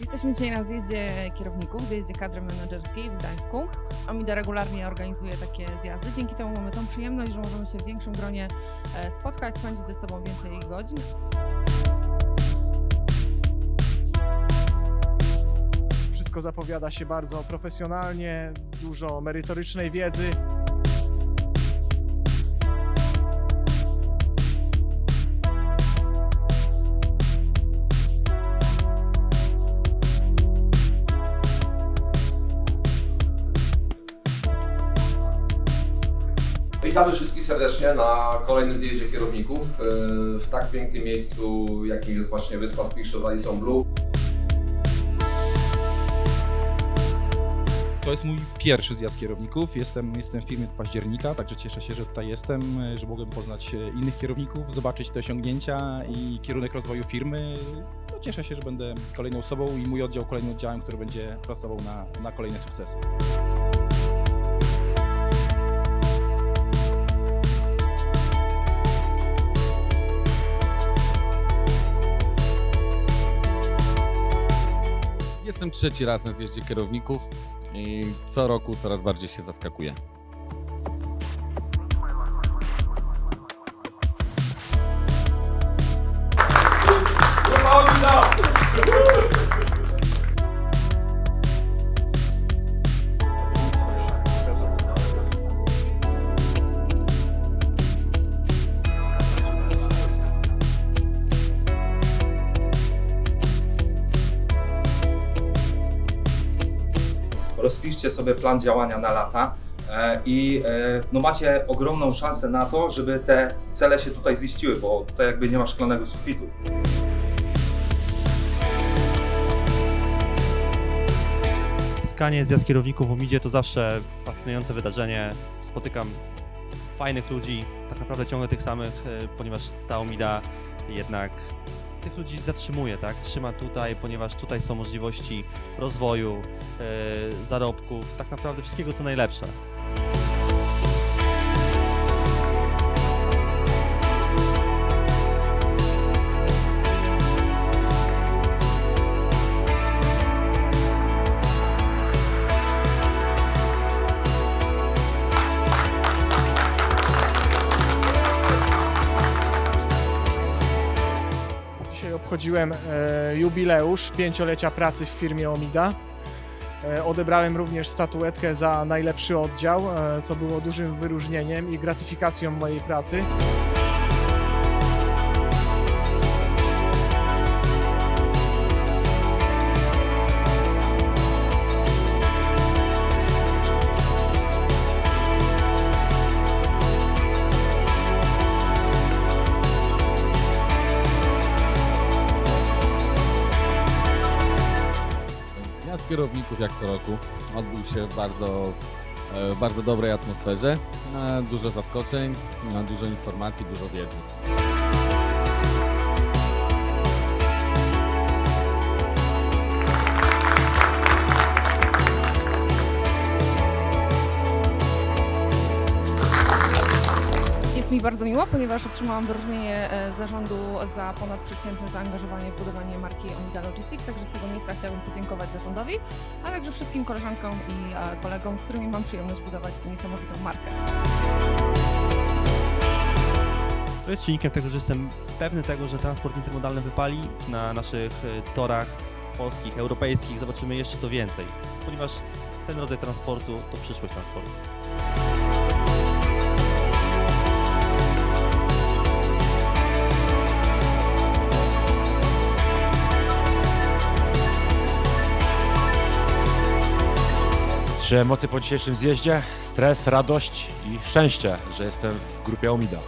Jesteśmy dzisiaj na zjeździe kierowników, zjeździe kadry menedżerskiej w Gdańsku. Omida regularnie organizuje takie zjazdy. Dzięki temu mamy tą przyjemność, że możemy się w większym gronie e, spotkać, spędzić ze sobą więcej godzin. Wszystko zapowiada się bardzo profesjonalnie, dużo merytorycznej wiedzy. Witamy wszystkich serdecznie na kolejnym zjeździe kierowników yy, w tak pięknym miejscu, jakim jest właśnie wyspa Spichrzów Radisson Blue. To jest mój pierwszy zjazd kierowników. Jestem, jestem w firmie od października, także cieszę się, że tutaj jestem, że mogłem poznać e, innych kierowników, zobaczyć te osiągnięcia i kierunek rozwoju firmy. No, cieszę się, że będę kolejną osobą i mój oddział kolejnym oddziałem, który będzie pracował na, na kolejne sukcesy. Trzeci raz na zjeździe kierowników i co roku coraz bardziej się zaskakuję. Rozpiszcie sobie plan działania na lata e, i e, no macie ogromną szansę na to, żeby te cele się tutaj ziściły, bo tutaj jakby nie ma szklanego sufitu. Spotkanie zjazd kierowników w Omidzie to zawsze fascynujące wydarzenie. Spotykam fajnych ludzi, tak naprawdę ciągle tych samych, e, ponieważ ta Omida jednak tych ludzi zatrzymuje, tak? Trzyma tutaj, ponieważ tutaj są możliwości rozwoju, e, zarobków, tak naprawdę wszystkiego co najlepsze. Dzisiaj obchodziłem e, jubileusz pięciolecia pracy w firmie Omida. E, odebrałem również statuetkę za najlepszy oddział, e, co było dużym wyróżnieniem i gratyfikacją mojej pracy. Zjazd kierowników jak co roku odbył się w bardzo, e, w bardzo dobrej atmosferze. E, Dużo zaskoczeń, e, dużo informacji, dużo wiedzy. Mi bardzo miło, ponieważ otrzymałam wyróżnienie e, zarządu za ponadprzeciętne zaangażowanie w budowanie marki Omida Logistics, także z tego miejsca chciałabym podziękować zarządowi, a także wszystkim koleżankom i e, kolegom, z którymi mam przyjemność budować tę niesamowitą markę. To jest czynnikiem tego, że jestem pewny tego, że transport intermodalny wypali na naszych e, torach polskich, europejskich. Zobaczymy jeszcze to więcej, ponieważ ten rodzaj transportu to przyszłość transportu. Trzy emocje po dzisiejszym zjeździe: stres, radość i szczęście, że jestem w grupie Omida.